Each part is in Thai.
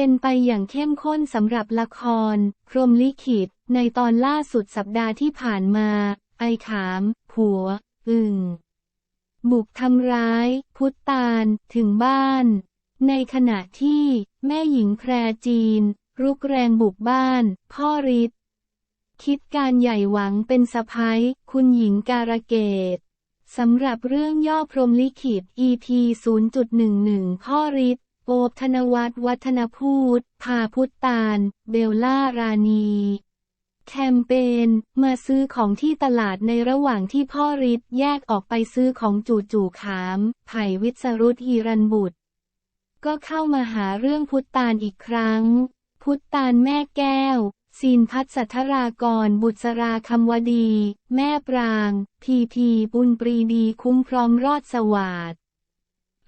เป็นไปอย่างเข้มข้นสำหรับละคร พรมลิขิต ในตอนล่าสุดสัปดาห์ที่ผ่านมา ไอขาม ผัว อึ่ง บุกทำร้าย พุทตาลถึงบ้าน ในขณะที่ แม่หญิงแพรจีน รุกแรงบุกบ้าน พ่อริศคิดการใหญ่หวังเป็นสะพ้ายคุณหญิงการะเกตสำหรับเรื่องย่อพรมลิขิต EP 0.11 พ่อริศ อบธนวัฒน์วัฒนพูดพาพุทตาล เบลล่ารานีแคมเปญมาซื้อของที่ตลาดในระหว่างที่พ่อริศแยกออกไปซื้อของจู่จู่ๆขาม ไผ่วิศรุตฮีรันบุตร ก็เข้ามาหาเรื่องพุทตาลอีกครั้ง พุทตาลแม่แก้วซีนพัฒสัทธรากรบุษราคำวดี แม่ปราง พีพีบุญปรีดีคุ้มพร้อมรอดสวัสด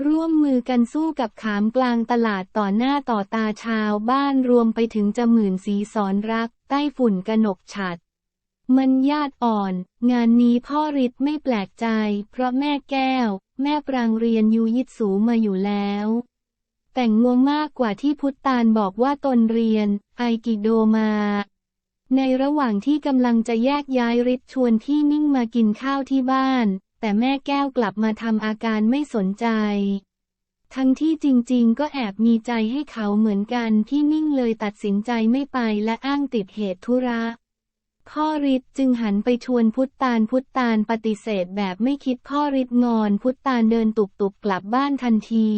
ร่วมมือกันสู้กับขามกลางตลาดต่อหน้าต่อตาชาวบ้านรวมไปถึงจะหมื่นสีสอนรัก ใต้ฝุ่นกนกฉัด มันญาติอ่อน งานนี้พ่อริศไม่แปลกใจ เพราะแม่แก้ว แม่ปรางเรียนยูยิตสูมาอยู่แล้ว แต่งงงมากกว่าที่พุทตานบอกว่าตนเรียน ไอกิโดมาในระหว่างที่กำลังจะแยกย้ายริศชวนพี่มิ่งมากินข้าวที่บ้าน แต่แม่แก้วกลับมาทำอาการไม่สนใจ ทั้งที่จริงๆ ก็แอบมีใจให้เขาเหมือนกันพี่มิ่งเลยตัดสินใจไม่ไปและอ้างติดเหตุธุระพ่อริศจึงหันไปชวนพุทตานพุทตานปฏิเสธแบบไม่คิดพ่อริศงอนพุทตานเดินตุบๆกลับบ้านทันที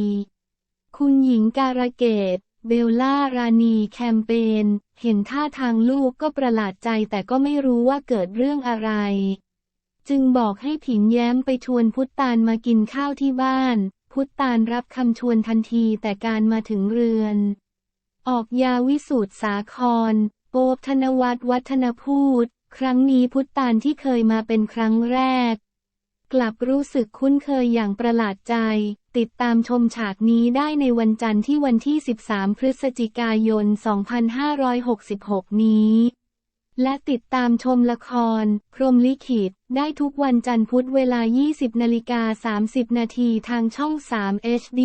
คุณหญิงการะเกต เบลล่ารานีแคมเปญเห็นท่าทางลูกก็ประหลาดใจแต่ก็ไม่รู้ว่าเกิดเรื่องอะไร จึงบอกให้ผินแย้มไปชวนพุทตานมากินข้าวที่บ้าน พุทตานรับคำชวนทันทีแต่การมาถึงเรือน ออกยาวิสูตรสาคร โปบธนวัฒน์วัฒนพูด ครั้งนี้พุทตานที่เคยมาเป็นครั้งแรก กลับรู้สึกคุ้นเคยอย่างประหลาดใจ ติดตามชมฉากนี้ได้ในวันจันทร์ที่วันที่ 13 พฤศจิกายน 2566 นี้ และติดตามชมละคร พรมลิขิต ได้ทุกวันจันทร์พุธเวลา 20นาฬิกา30 นาทีทางช่อง 3 HD